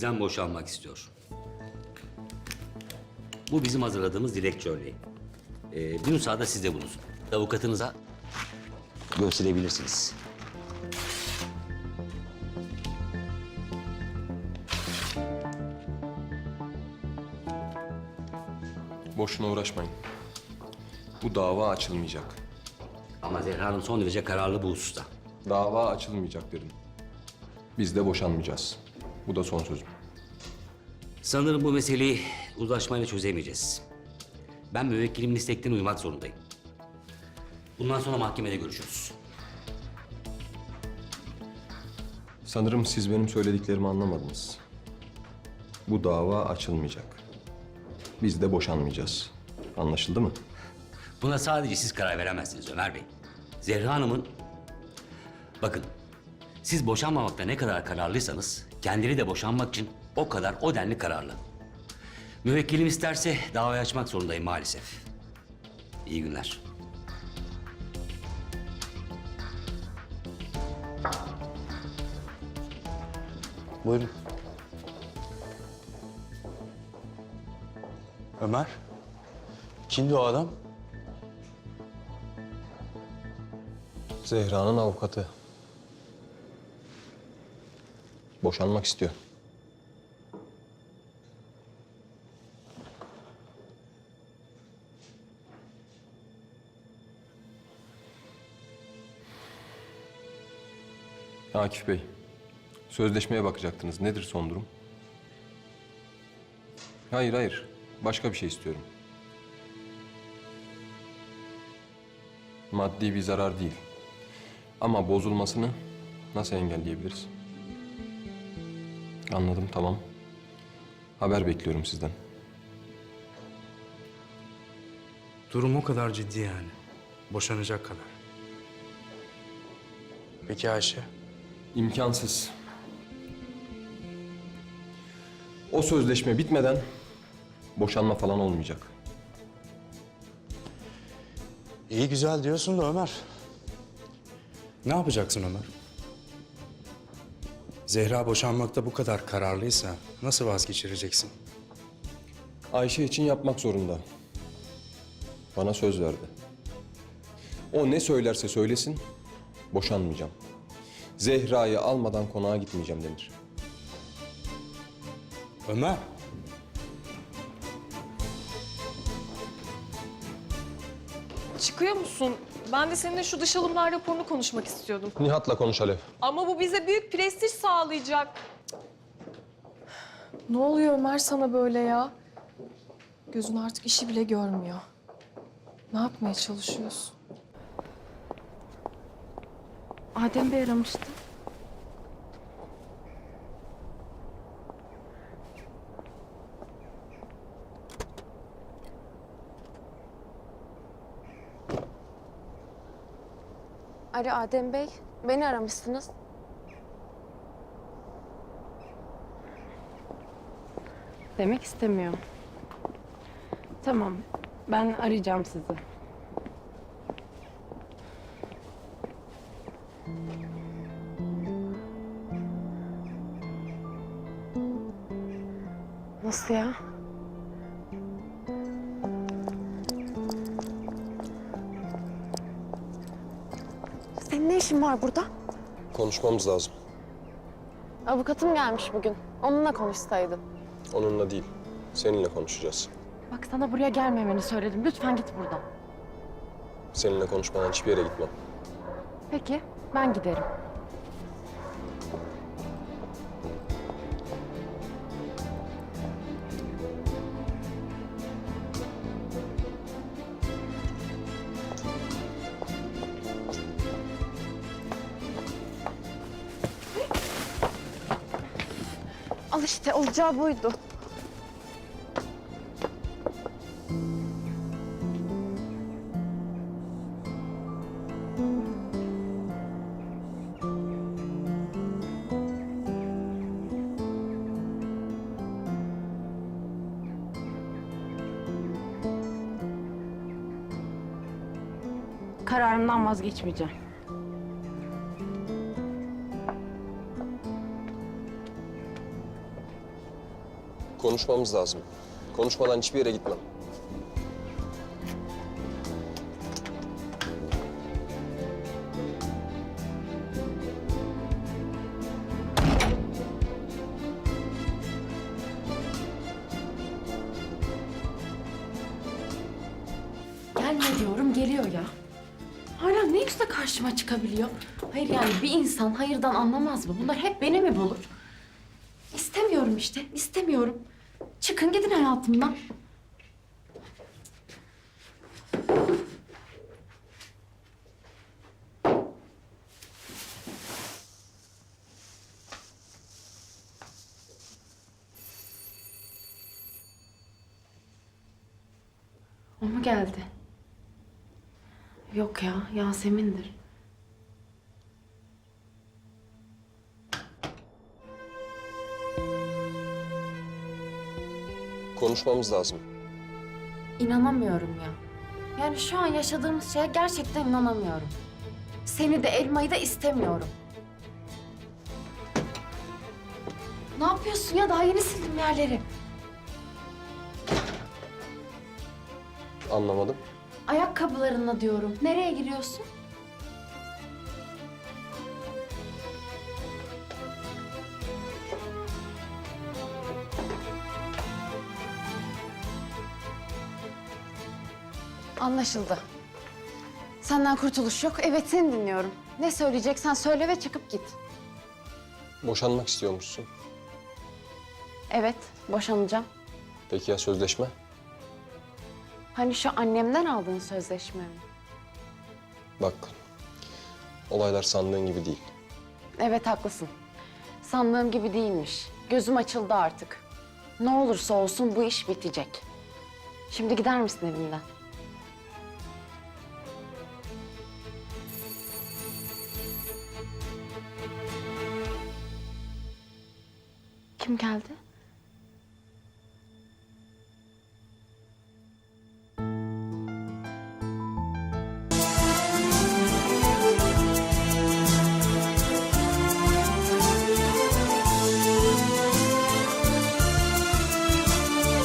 Bizden boşanmak istiyor. Bu bizim hazırladığımız dilekçe örneği. Ee, bir müsaade sizde bulunsun. Avukatınıza gösterebilirsiniz. Boşuna uğraşmayın. Bu dava açılmayacak. Ama Zehra Hanım son derece kararlı bu hususta. Dava açılmayacak dedim. Biz de boşanmayacağız. Bu da son sözüm. Sanırım bu meseleyi uzlaşmayla çözemeyeceğiz. Ben müvekkilimin isteklerine uymak zorundayım. Bundan sonra mahkemede görüşürüz. Sanırım siz benim söylediklerimi anlamadınız. Bu dava açılmayacak. Biz de boşanmayacağız. Anlaşıldı mı? Buna sadece siz karar veremezsiniz Ömer Bey. Zehra Hanım'ın... Bakın, siz boşanmamakta ne kadar kararlıysanız... ...kendini de boşanmak için o kadar o denli kararlı. Müvekkilim isterse davayı açmak zorundayım maalesef. İyi günler. Buyurun. Ömer. Kimdi o adam? Zehra'nın avukatı. Boşanmak istiyor. Akif Bey, sözleşmeye bakacaktınız. Nedir son durum? Hayır, hayır. Başka bir şey istiyorum. Maddi bir zarar değil. Ama bozulmasını nasıl engelleyebiliriz? Anladım, tamam. Haber bekliyorum sizden. Durum o kadar ciddi yani. Boşanacak kadar. Peki Ayşe? İmkansız. O sözleşme bitmeden boşanma falan olmayacak. İyi güzel diyorsun da Ömer. Ne yapacaksın Ömer? Zehra boşanmakta bu kadar kararlıysa nasıl vazgeçireceksin? Ayşe için yapmak zorunda. Bana söz verdi. O ne söylerse söylesin, boşanmayacağım. Zehra'yı almadan konağa gitmeyeceğim Demir. Ömer. Çıkıyor musun? Ben de seninle şu dış alımlar raporunu konuşmak istiyordum. Nihat'la konuş Alev. Ama bu bize büyük prestij sağlayacak. Ne oluyor Ömer sana böyle ya? Gözün artık işi bile görmüyor. Ne yapmaya çalışıyorsun? Adem Bey aramıştı. Alo Adem Bey, beni aramışsınız. Demek istemiyor. Tamam, ben arayacağım sizi. Nasıl ya? İşin var burada? Konuşmamız lazım. Avukatım gelmiş bugün. Onunla konuşsaydın. Onunla değil, seninle konuşacağız. Bak sana buraya gelmemeni söyledim. Lütfen git buradan. Seninle konuşmadan hiçbir yere gitmem. Peki, ben giderim. Al işte olacağı buydu. Kararımdan vazgeçmeyeceğim. Konuşmamız lazım. Konuşmadan hiçbir yere gitmem. Gelme diyorum geliyor ya. Hala ne yüzle karşıma çıkabiliyor? Hayır yani bir insan hayırdan anlamaz mı? Bunlar hep beni mi bulur? İstemiyorum işte, istemiyorum. Çıkın gidin hayatımdan. O mu geldi? Yok ya, Yasemin'dir. Konuşmamız lazım. İnanamıyorum ya. Yani şu an yaşadığımız şeye gerçekten inanamıyorum. Seni de elmayı da istemiyorum. Ne yapıyorsun ya? Daha yeni sildim yerleri. Anlamadım. Ayakkabılarınla diyorum. Nereye giriyorsun? Anlaşıldı. Senden kurtuluş yok. Evet seni dinliyorum. Ne söyleyeceksen söyle ve çıkıp git. Boşanmak istiyormuşsun. Evet, boşanacağım. Peki ya sözleşme? Hani şu annemden aldığın sözleşme mi? Bak, olaylar sandığın gibi değil. Evet haklısın. Sandığım gibi değilmiş. Gözüm açıldı artık. Ne olursa olsun bu iş bitecek. Şimdi gider misin evimden? Kim geldi?